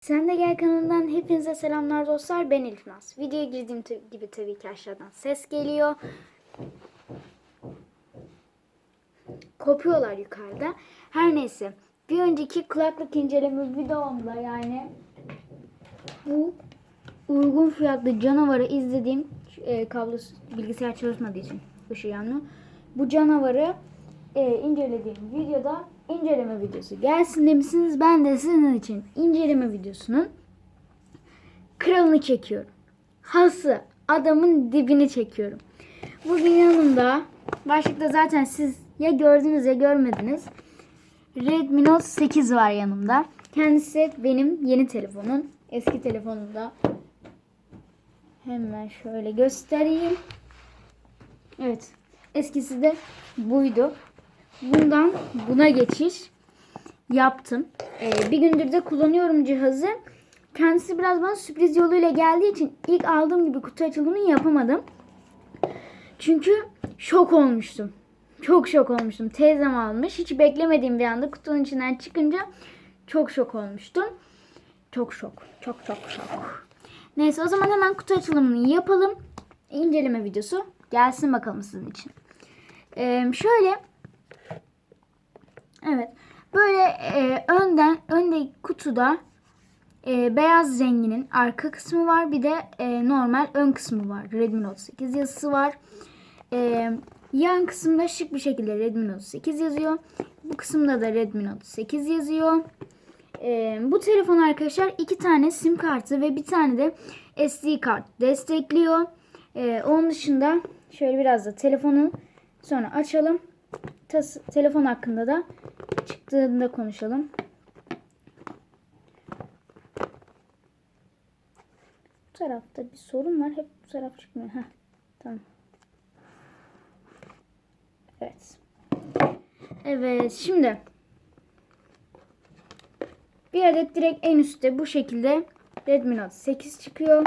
Sen de gel kanalından hepinize selamlar dostlar. Ben Elif Naz. Videoya girdiğim gibi tabii ki aşağıdan ses geliyor. Kopuyorlar yukarıda. Her neyse. Bir önceki kulaklık inceleme videomda yani bu uygun fiyatlı canavarı izlediğim e, kablosuz bilgisayar çalışmadığı için ışığı yanıyor. Bu canavarı e, incelediğim videoda inceleme videosu gelsin demişsiniz. Ben de sizin için inceleme videosunun kralını çekiyorum. Hası adamın dibini çekiyorum. Bugün yanımda başlıkta zaten siz ya gördünüz ya görmediniz. Redmi Note 8 var yanımda. Kendisi benim yeni telefonum. Eski telefonumda. Hemen şöyle göstereyim. Evet. Eskisi de buydu. Bundan buna geçiş yaptım. Ee, bir gündür de kullanıyorum cihazı. Kendisi biraz bana sürpriz yoluyla geldiği için ilk aldığım gibi kutu açılımını yapamadım. Çünkü şok olmuştum. Çok şok olmuştum. Teyzem almış. Hiç beklemediğim bir anda kutunun içinden çıkınca çok şok olmuştum. Çok şok. Çok çok şok. Neyse o zaman hemen kutu açılımını yapalım. İnceleme videosu gelsin bakalım sizin için. Ee, şöyle Evet. Böyle e, önden önde kutuda e, beyaz renginin arka kısmı var. Bir de e, normal ön kısmı var. Redmi Note 8 yazısı var. E, yan kısımda şık bir şekilde Redmi Note 8 yazıyor. Bu kısımda da Redmi Note 8 yazıyor. E, bu telefon arkadaşlar iki tane sim kartı ve bir tane de SD kart destekliyor. E, onun dışında şöyle biraz da telefonu sonra açalım. Tas- telefon hakkında da çıktığında konuşalım. Bu tarafta bir sorun var. Hep bu taraf çıkmıyor. Heh, tamam. Evet. Evet şimdi bir adet direkt en üstte bu şekilde Redmi Note 8 çıkıyor.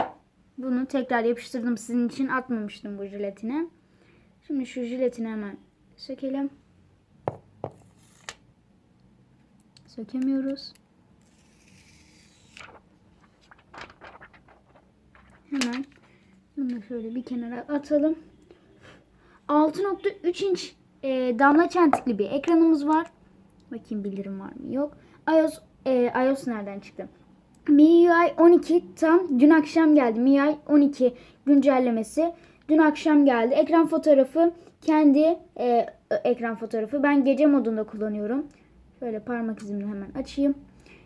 Bunu tekrar yapıştırdım sizin için atmamıştım bu jiletine. Şimdi şu jiletini hemen sökelim. Sökemiyoruz. Hemen bunu şöyle bir kenara atalım. 6.3 inç e, damla çentikli bir ekranımız var. Bakayım bildirim var mı? Yok. iOS e, iOS nereden çıktı? MIUI 12 tam dün akşam geldi. MIUI 12 güncellemesi dün akşam geldi. Ekran fotoğrafı kendi e, ekran fotoğrafı. Ben gece modunda kullanıyorum. Şöyle parmak izimle hemen açayım.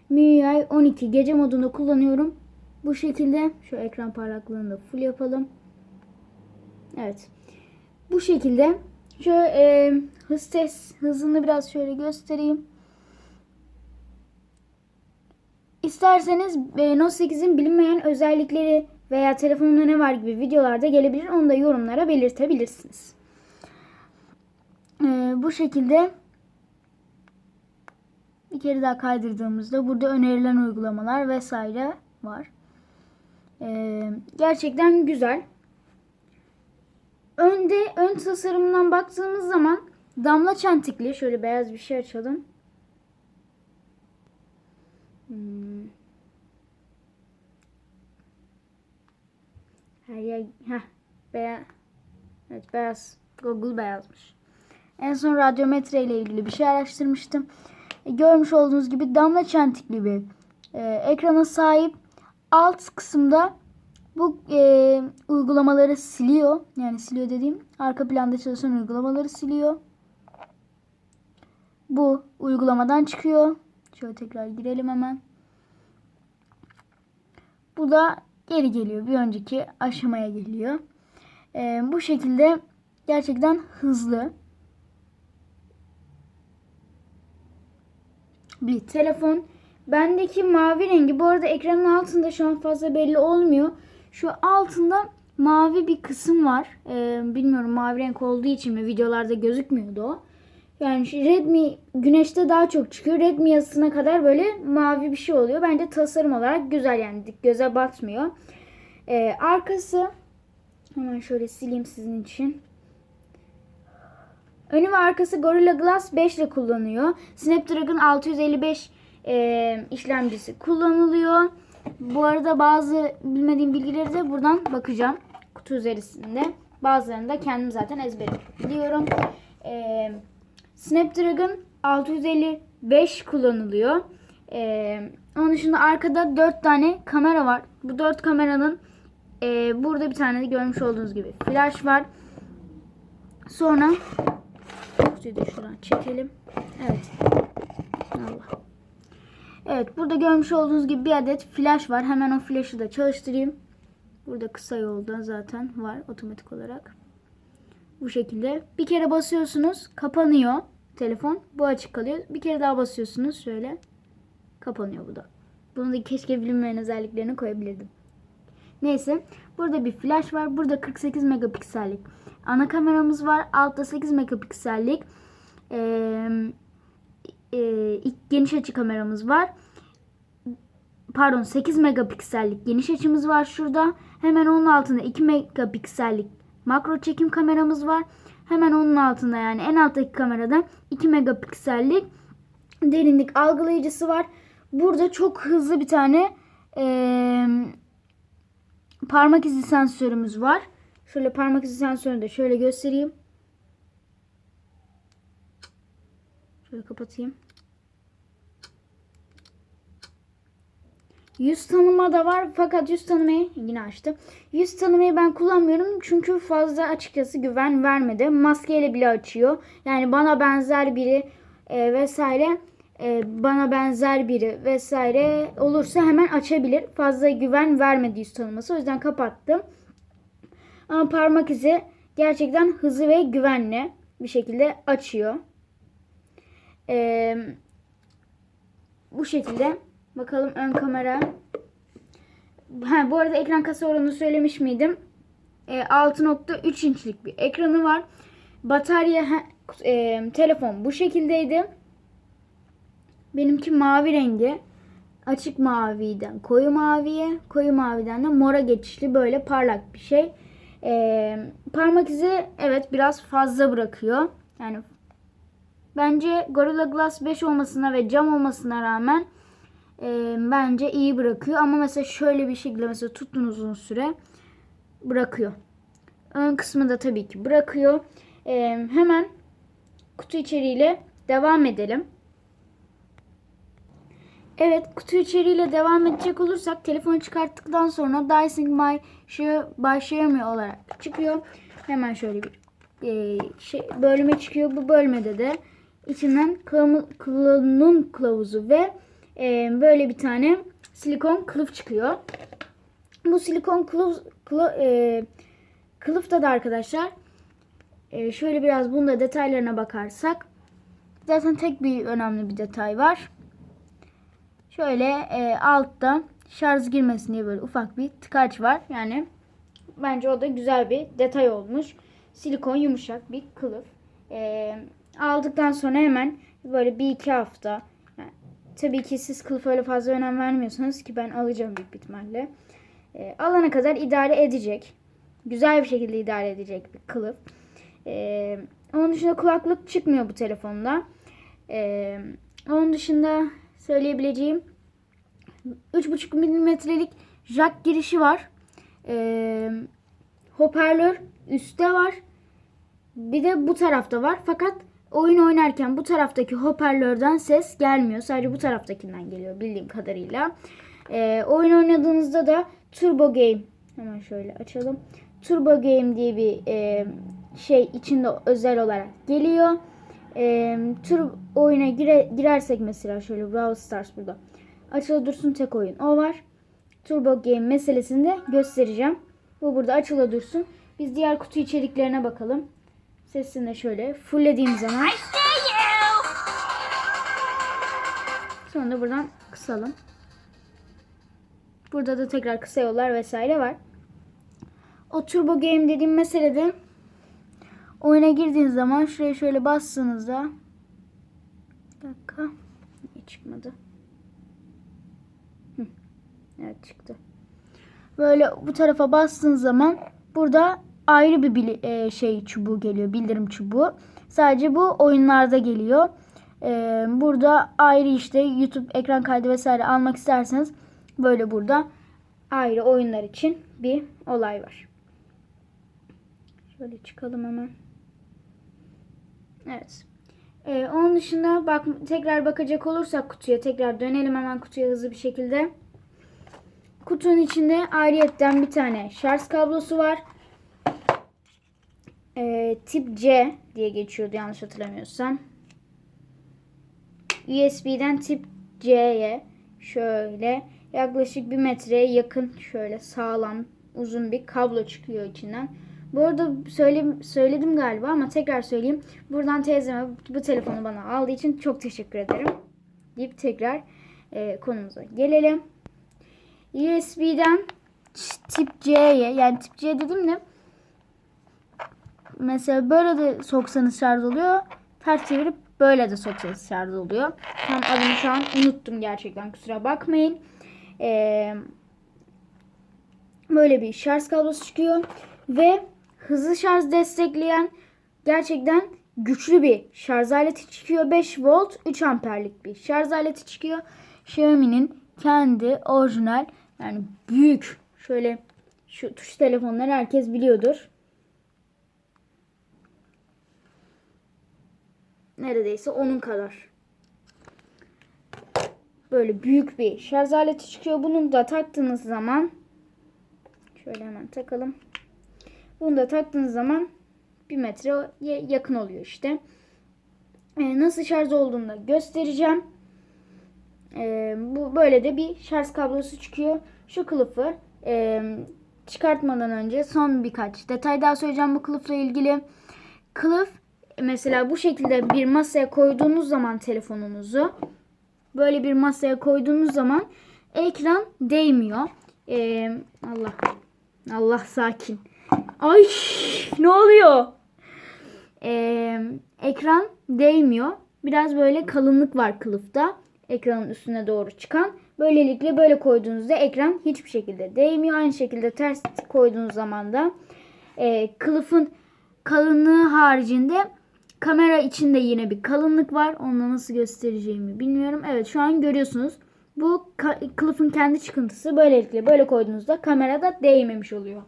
MIUI 12 gece modunda kullanıyorum. Bu şekilde şu ekran parlaklığını da full yapalım. Evet. Bu şekilde şöyle e, hız test hızını biraz şöyle göstereyim. İsterseniz e, Note 8'in bilinmeyen özellikleri veya telefonunda ne var gibi videolarda gelebilir. Onu da yorumlara belirtebilirsiniz. E, bu şekilde bir kere daha kaydırdığımızda burada önerilen uygulamalar vesaire var. Ee, gerçekten güzel. Önde ön tasarımından baktığımız zaman damla çentikli şöyle beyaz bir şey açalım. Hmm. Her yer heh, beyaz. Evet beyaz. Google beyazmış. En son radyometre ile ilgili bir şey araştırmıştım. E, görmüş olduğunuz gibi damla çentikli bir e, ekrana sahip. Alt kısımda bu e, uygulamaları siliyor. Yani siliyor dediğim arka planda çalışan uygulamaları siliyor. Bu uygulamadan çıkıyor. Şöyle tekrar girelim hemen. Bu da geri geliyor. Bir önceki aşamaya geliyor. E, bu şekilde gerçekten hızlı. Bir telefon. Bendeki mavi rengi bu arada ekranın altında şu an fazla belli olmuyor. Şu altında mavi bir kısım var. Ee, bilmiyorum mavi renk olduğu için mi videolarda gözükmüyordu o. Yani Redmi güneşte daha çok çıkıyor. Redmi yazısına kadar böyle mavi bir şey oluyor. Bence tasarım olarak güzel yani göze batmıyor. Ee, arkası hemen şöyle sileyim sizin için. Önü ve arkası Gorilla Glass 5 ile kullanıyor. Snapdragon 655 e, işlemcisi kullanılıyor. Bu arada bazı bilmediğim bilgileri de buradan bakacağım. Kutu üzerinde. Bazılarını da kendim zaten ezbere biliyorum. E, Snapdragon 655 kullanılıyor. E, onun dışında arkada 4 tane kamera var. Bu 4 kameranın e, burada bir tane de görmüş olduğunuz gibi flash var. Sonra kutuyu da şuradan çekelim. Evet. Allah. Evet burada görmüş olduğunuz gibi bir adet flash var. Hemen o flash'ı da çalıştırayım. Burada kısa yolda zaten var otomatik olarak. Bu şekilde. Bir kere basıyorsunuz kapanıyor telefon. Bu açık kalıyor. Bir kere daha basıyorsunuz şöyle kapanıyor bu da. Bunu da keşke bilinmeyen özelliklerini koyabilirdim. Neyse. Burada bir flash var. Burada 48 megapiksellik ana kameramız var. Altta 8 megapiksellik ee, e, ilk geniş açı kameramız var. Pardon 8 megapiksellik geniş açımız var şurada. Hemen onun altında 2 megapiksellik makro çekim kameramız var. Hemen onun altında yani en alttaki kamerada 2 megapiksellik derinlik algılayıcısı var. Burada çok hızlı bir tane e, parmak izi sensörümüz var. Şöyle parmak izi sensörünü de şöyle göstereyim. Şöyle kapatayım. Yüz tanıma da var fakat yüz tanımayı yine açtım. Yüz tanımayı ben kullanmıyorum çünkü fazla açıkçası güven vermedi. Maskeyle bile açıyor. Yani bana benzer biri e, vesaire e, bana benzer biri vesaire olursa hemen açabilir. Fazla güven vermedi yüz tanıması. O yüzden kapattım. Ama parmak izi gerçekten hızlı ve güvenli bir şekilde açıyor. Ee, bu şekilde. Bakalım ön kamera. Ha, bu arada ekran kasa oranını söylemiş miydim? Ee, 6.3 inçlik bir ekranı var. Batarya e, telefon bu şekildeydi. Benimki mavi rengi. Açık maviden koyu maviye, koyu maviden de mora geçişli böyle parlak bir şey. Ee, parmak izi evet biraz fazla bırakıyor. Yani bence Gorilla Glass 5 olmasına ve cam olmasına rağmen e, bence iyi bırakıyor. Ama mesela şöyle bir şekilde mesela tutun uzun süre bırakıyor. Ön kısmı da tabii ki bırakıyor. E, hemen kutu içeriğiyle devam edelim. Evet kutu içeriğiyle devam edecek olursak telefonu çıkarttıktan sonra Dyson My by Xiaomi olarak çıkıyor. Hemen şöyle bir e, şey, bölme çıkıyor. Bu bölmede de içinden kullanım kılavuzu ve e, böyle bir tane silikon kılıf çıkıyor. Bu silikon kılıf, kılıf, e, kılıfta da arkadaşlar e, şöyle biraz bunda detaylarına bakarsak zaten tek bir önemli bir detay var. Şöyle e, altta şarj girmesin diye böyle ufak bir tıkaç var. Yani bence o da güzel bir detay olmuş. Silikon yumuşak bir kılıf. E, aldıktan sonra hemen böyle bir iki hafta yani, tabii ki siz kılıfa öyle fazla önem vermiyorsanız ki ben alacağım büyük ihtimalle. E, alana kadar idare edecek. Güzel bir şekilde idare edecek bir kılıf. E, onun dışında kulaklık çıkmıyor bu telefonda. E, onun dışında söyleyebileceğim 3,5 milimetrelik jack girişi var. Ee, hoparlör üstte var. Bir de bu tarafta var. Fakat oyun oynarken bu taraftaki hoparlörden ses gelmiyor. Sadece bu taraftakinden geliyor bildiğim kadarıyla. Ee, oyun oynadığınızda da Turbo Game hemen şöyle açalım. Turbo Game diye bir e, şey içinde özel olarak geliyor. E, tur oyuna gire, girersek mesela şöyle Brawl Stars burada. Açılı dursun tek oyun o var. Turbo Game meselesini de göstereceğim. Bu burada açılı dursun. Biz diğer kutu içeriklerine bakalım. Sesini de şöyle fulllediğim zaman. Sonra da buradan kısalım. Burada da tekrar kısa yollar vesaire var. O Turbo Game dediğim meselede oyuna girdiğiniz zaman şuraya şöyle bastığınızda bir dakika niye çıkmadı? Evet çıktı. Böyle bu tarafa bastığınız zaman burada ayrı bir bili, e, şey çubuğu geliyor. Bildirim çubuğu. Sadece bu oyunlarda geliyor. Ee, burada ayrı işte YouTube ekran kaydı vesaire almak isterseniz böyle burada ayrı oyunlar için bir olay var. Şöyle çıkalım hemen. Evet. Ee, onun dışında bak tekrar bakacak olursak kutuya tekrar dönelim hemen kutuya hızlı bir şekilde. Kutunun içinde ayrıyetten bir tane şarj kablosu var. Ee, tip C diye geçiyordu yanlış hatırlamıyorsam. USB'den tip C'ye şöyle yaklaşık bir metreye yakın şöyle sağlam uzun bir kablo çıkıyor içinden. Bu arada söyle, söyledim galiba ama tekrar söyleyeyim. Buradan teyzeme bu telefonu bana aldığı için çok teşekkür ederim. Deyip tekrar e, konumuza gelelim. USB'den tip C'ye yani tip C dedim de mesela böyle de soksanız şarj oluyor. Ters çevirip böyle de soksanız şarj oluyor. Tam adını şu an unuttum gerçekten kusura bakmayın. Ee, böyle bir şarj kablosu çıkıyor ve hızlı şarj destekleyen gerçekten güçlü bir şarj aleti çıkıyor. 5 volt 3 amperlik bir şarj aleti çıkıyor. Xiaomi'nin kendi orijinal yani büyük şöyle şu tuş telefonları herkes biliyordur. Neredeyse onun kadar. Böyle büyük bir şarj aleti çıkıyor. Bunu da taktığınız zaman şöyle hemen takalım. Bunu da taktığınız zaman bir metreye yakın oluyor işte. Ee, nasıl şarj olduğunu da göstereceğim. Ee, bu böyle de bir şarj kablosu çıkıyor. Şu kılıfı e, çıkartmadan önce son birkaç detay daha söyleyeceğim bu kılıfla ilgili. Kılıf mesela bu şekilde bir masaya koyduğunuz zaman telefonunuzu böyle bir masaya koyduğunuz zaman ekran değmiyor. Ee, Allah Allah sakin. Ay ne oluyor? Ee, ekran değmiyor. Biraz böyle kalınlık var kılıfta. Ekranın üstüne doğru çıkan. Böylelikle böyle koyduğunuzda ekran hiçbir şekilde değmiyor. Aynı şekilde ters koyduğunuz zaman da e, kılıfın kalınlığı haricinde kamera içinde yine bir kalınlık var. Onu nasıl göstereceğimi bilmiyorum. Evet şu an görüyorsunuz. Bu kılıfın kendi çıkıntısı böylelikle böyle koyduğunuzda kamerada değmemiş oluyor.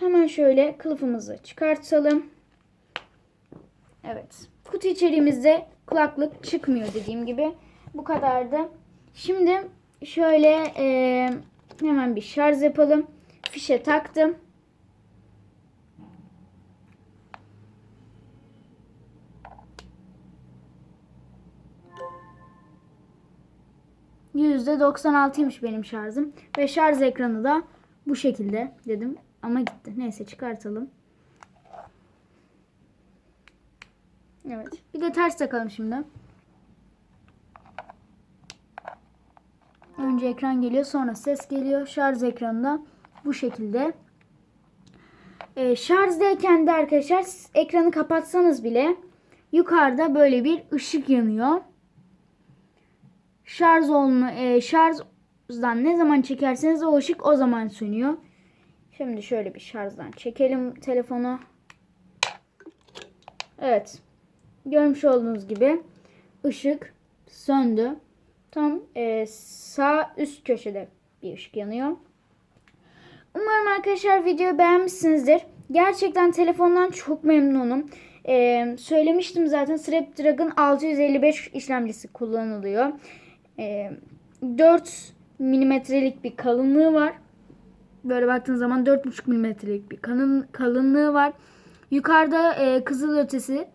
Hemen şöyle kılıfımızı çıkartalım. Evet. Kutu içeriğimizde kulaklık çıkmıyor dediğim gibi. Bu kadardı. Şimdi şöyle e, hemen bir şarj yapalım. Fişe taktım. %96'ymış benim şarjım. Ve şarj ekranı da bu şekilde dedim. Ama gitti. Neyse çıkartalım. Evet. Bir de ters takalım şimdi. Önce ekran geliyor sonra ses geliyor. Şarj ekranında bu şekilde. Ee, şarjdayken de arkadaşlar ekranı kapatsanız bile yukarıda böyle bir ışık yanıyor. Şarj olma, e, şarjdan ne zaman çekerseniz o ışık o zaman sönüyor. Şimdi şöyle bir şarjdan çekelim telefonu. Evet. Görmüş olduğunuz gibi ışık söndü. Tam e, sağ üst köşede bir ışık yanıyor. Umarım arkadaşlar videoyu beğenmişsinizdir. Gerçekten telefondan çok memnunum. Ee, söylemiştim zaten Snapdragon 655 işlemcisi kullanılıyor. Ee, 4 milimetrelik bir kalınlığı var. Böyle baktığınız zaman 4,5 milimetrelik bir kalın, kalınlığı var. Yukarıda e, kızıl ötesi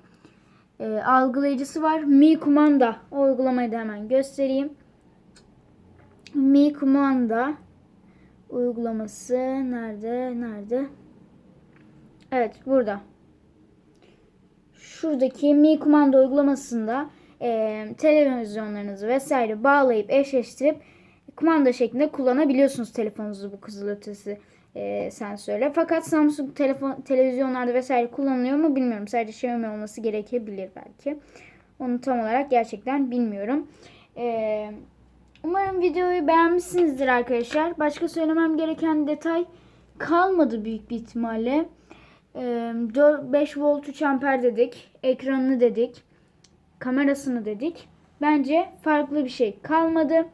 e, algılayıcısı var. Mi kumanda o uygulamayı da hemen göstereyim. Mi kumanda uygulaması nerede? Nerede? Evet burada. Şuradaki Mi kumanda uygulamasında e, televizyonlarınızı vesaire bağlayıp eşleştirip kumanda şeklinde kullanabiliyorsunuz telefonunuzu bu kızılötesi e, sensörle. Fakat Samsung telefon televizyonlarda vesaire kullanılıyor mu bilmiyorum. Sadece Xiaomi olması gerekebilir belki. Onu tam olarak gerçekten bilmiyorum. E, umarım videoyu beğenmişsinizdir arkadaşlar. Başka söylemem gereken detay kalmadı büyük bir ihtimalle. E, 4, 5 volt 3 amper dedik. Ekranını dedik. kamerasını dedik. Bence farklı bir şey kalmadı.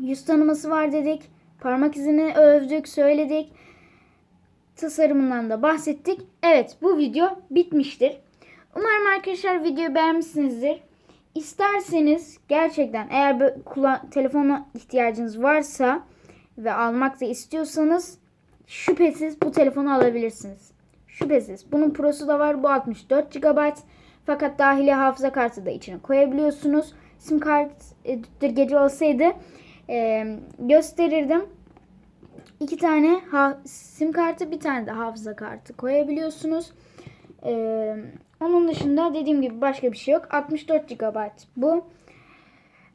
Yüz tanıması var dedik. Parmak izini övdük, söyledik. Tasarımından da bahsettik. Evet bu video bitmiştir. Umarım arkadaşlar videoyu beğenmişsinizdir. İsterseniz gerçekten eğer telefona ihtiyacınız varsa ve almak da istiyorsanız şüphesiz bu telefonu alabilirsiniz. Şüphesiz. Bunun prosu da var. Bu 64 GB. Fakat dahili hafıza kartı da içine koyabiliyorsunuz. Sim kart e, gece olsaydı e, gösterirdim. İki tane sim kartı, bir tane de hafıza kartı koyabiliyorsunuz. E, onun dışında dediğim gibi başka bir şey yok. 64 GB bu.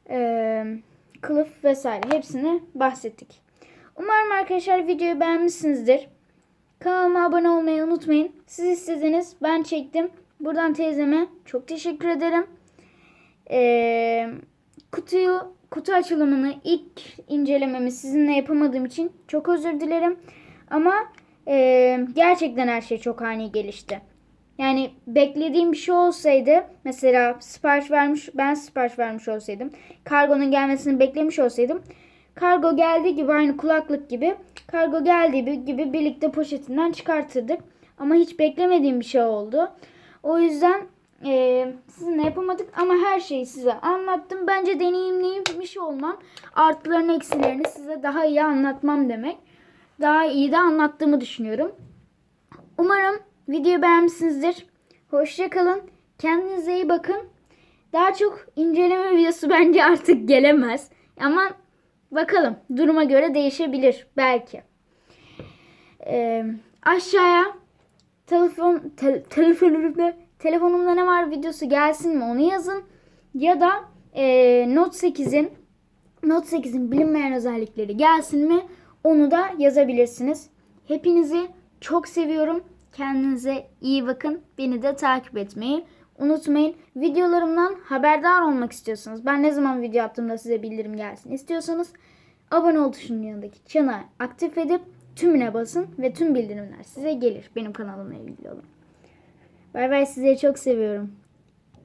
E, kılıf vesaire hepsini bahsettik. Umarım arkadaşlar videoyu beğenmişsinizdir. Kanalıma abone olmayı unutmayın. Siz istediniz. Ben çektim. Buradan teyzeme çok teşekkür ederim. Ee, kutuyu kutu açılımını ilk incelememi sizinle yapamadığım için çok özür dilerim. Ama e, gerçekten her şey çok ani gelişti. Yani beklediğim bir şey olsaydı mesela sipariş vermiş ben sipariş vermiş olsaydım kargonun gelmesini beklemiş olsaydım kargo geldiği gibi aynı kulaklık gibi kargo geldiği gibi birlikte poşetinden çıkartırdık. Ama hiç beklemediğim bir şey oldu. O yüzden e, sizinle yapamadık ama her şeyi size anlattım. Bence deneyimlemiş olmam artılarını eksilerini size daha iyi anlatmam demek. Daha iyi de anlattığımı düşünüyorum. Umarım videoyu beğenmişsinizdir. Hoşçakalın. Kendinize iyi bakın. Daha çok inceleme videosu bence artık gelemez. Ama bakalım duruma göre değişebilir belki. Ee, aşağıya telefon te, telefonumda telefonumda ne var videosu gelsin mi onu yazın. Ya da e, Note 8'in Note 8'in bilinmeyen özellikleri gelsin mi onu da yazabilirsiniz. Hepinizi çok seviyorum. Kendinize iyi bakın. Beni de takip etmeyi unutmayın. Videolarımdan haberdar olmak istiyorsanız, ben ne zaman video attığımda size bildirim gelsin istiyorsanız abone ol tuşunun yanındaki çanağı aktif edip tümüne basın ve tüm bildirimler size gelir benim kanalımla ilgili olan. Bay bay sizleri çok seviyorum.